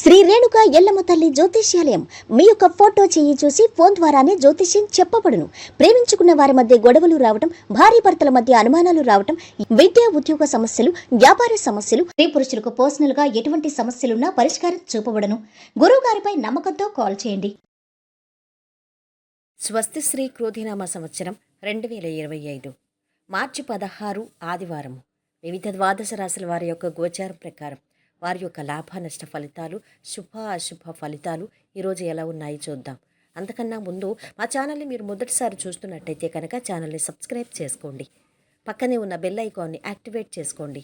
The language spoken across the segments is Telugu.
శ్రీ రేణుక ఎల్లమ్మ తల్లి జ్యోతిష్యాలయం. మీ యొక్క ఫోటో చేయి చూసి ఫోన్ ద్వారానే జ్యోతిష్యం చెప్పబడును. ప్రేమించుకున్న వారి మధ్య గొడవలు రావటం భార్య భర్తల మధ్య అనుమానాలు రావటం విద్యా ఉద్యోగ సమస్యలు వ్యాపార సమస్యలు స్త్రీ పురుషులకు పర్సనల్గా ఎటువంటి సమస్యలున్నా పరిష్కారం చూపబడను. గురువు గారిపై నమ్మకంతో కాల్ చేయండి. స్వస్తి శ్రీ క్రోధినామ సంవత్సరం రెండు వేల ఇరవై ఐదు మార్చి పదహారు ఆదివారం వివిధ ద్వాదశ రాశుల వారి యొక్క గోచారం ప్రకారం వారి యొక్క లాభ నష్ట ఫలితాలు శుభ అశుభ ఫలితాలు ఈరోజు ఎలా ఉన్నాయి చూద్దాం. అంతకన్నా ముందు మా ఛానల్ని మీరు మొదటిసారి చూస్తున్నట్టయితే కనుక ఛానల్ని సబ్స్క్రైబ్ చేసుకోండి. పక్కనే ఉన్న బెల్ ఐకాన్ని యాక్టివేట్ చేసుకోండి.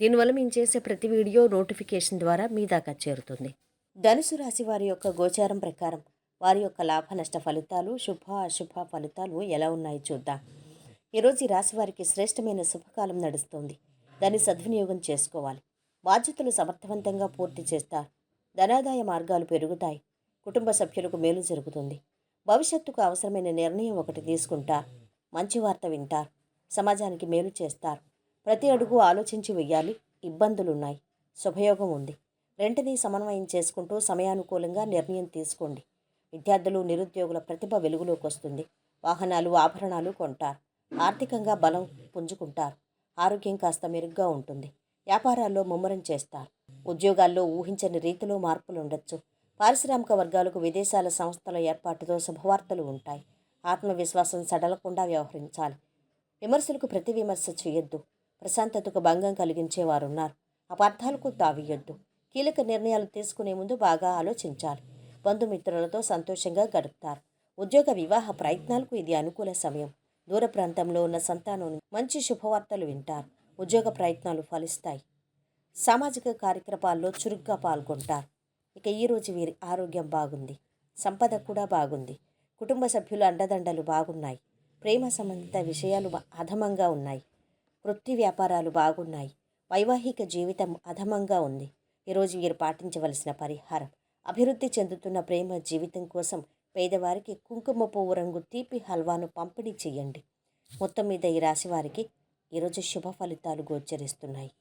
దీనివల్ల మేము చేసే ప్రతి వీడియో నోటిఫికేషన్ ద్వారా మీ దాకా చేరుతుంది. ధనుసు రాశి వారి యొక్క గోచారం ప్రకారం వారి యొక్క లాభ నష్ట ఫలితాలు శుభ అశుభ ఫలితాలు ఎలా ఉన్నాయి చూద్దాం. ఈరోజు ఈ రాశి వారికి శ్రేష్టమైన శుభకాలం నడుస్తుంది. దాన్ని సద్వినియోగం చేసుకోవాలి. బాధ్యతలు సమర్థవంతంగా పూర్తి చేస్తారు. ధనాదాయ మార్గాలు పెరుగుతాయి. కుటుంబ సభ్యులకు మేలు జరుగుతుంది. భవిష్యత్తుకు అవసరమైన నిర్ణయం ఒకటి తీసుకుంటారు. మంచి వార్త వింటారు. సమాజానికి మేలు చేస్తారు. ప్రతి అడుగు ఆలోచించి వెయ్యాలి. ఇబ్బందులున్నాయి. శుభయోగం ఉంది. రెంటిని సమన్వయం చేసుకుంటూ సమయానుకూలంగా నిర్ణయం తీసుకోండి. విద్యార్థులు నిరుద్యోగుల ప్రతిభ వెలుగులోకి వస్తుంది. వాహనాలు ఆభరణాలు కొంటారు. ఆర్థికంగా బలం పుంజుకుంటారు. ఆరోగ్యం కాస్త మెరుగ్గా ఉంటుంది. వ్యాపారాల్లో ముమ్మరం చేస్తారు ఉద్యోగాల్లో ఊహించని రీతిలో మార్పులు ఉండొచ్చు పారిశ్రామిక వర్గాలకు విదేశాల సంస్థల ఏర్పాటుతో శుభవార్తలు ఉంటాయి. ఆత్మవిశ్వాసం సడలకుండా వ్యవహరించాలి. విమర్శలకు ప్రతి విమర్శ చేయొద్దు. ప్రశాంతతకు భంగం కలిగించేవారున్నారు. అపార్థాలకు తావియొద్దు కీలక నిర్ణయాలు తీసుకునే ముందు బాగా ఆలోచించాలి. బంధుమిత్రులతో సంతోషంగా గడుపుతారు. ఉద్యోగ వివాహ ప్రయత్నాలకు ఇది అనుకూల సమయం. దూర ప్రాంతంలో ఉన్న సంతానం మంచి శుభవార్తలు వింటారు. ఉద్యోగ ప్రయత్నాలు ఫలిస్తాయి. సామాజిక కార్యక్రమాల్లో చురుగ్గా పాల్గొంటారు. ఇక ఈరోజు వీరి ఆరోగ్యం బాగుంది. సంపద కూడా బాగుంది. కుటుంబ సభ్యుల అండదండలు బాగున్నాయి. ప్రేమ సంబంధిత విషయాలు అధమంగా ఉన్నాయి. వృత్తి వ్యాపారాలు బాగున్నాయి. వైవాహిక జీవితం అధమంగా ఉంది. ఈరోజు వీరు పాటించవలసిన పరిహారం. అభివృద్ధి చెందుతున్న ప్రేమ జీవితం కోసం పేదవారికి కుంకుమ పువ్వు రంగు తీపి హల్వాను పంపిణీ చేయండి. మొత్తం మీద ఈ రాశి వారికి ఈరోజు శుభ ఫలితాలు గోచరిస్తున్నాయి.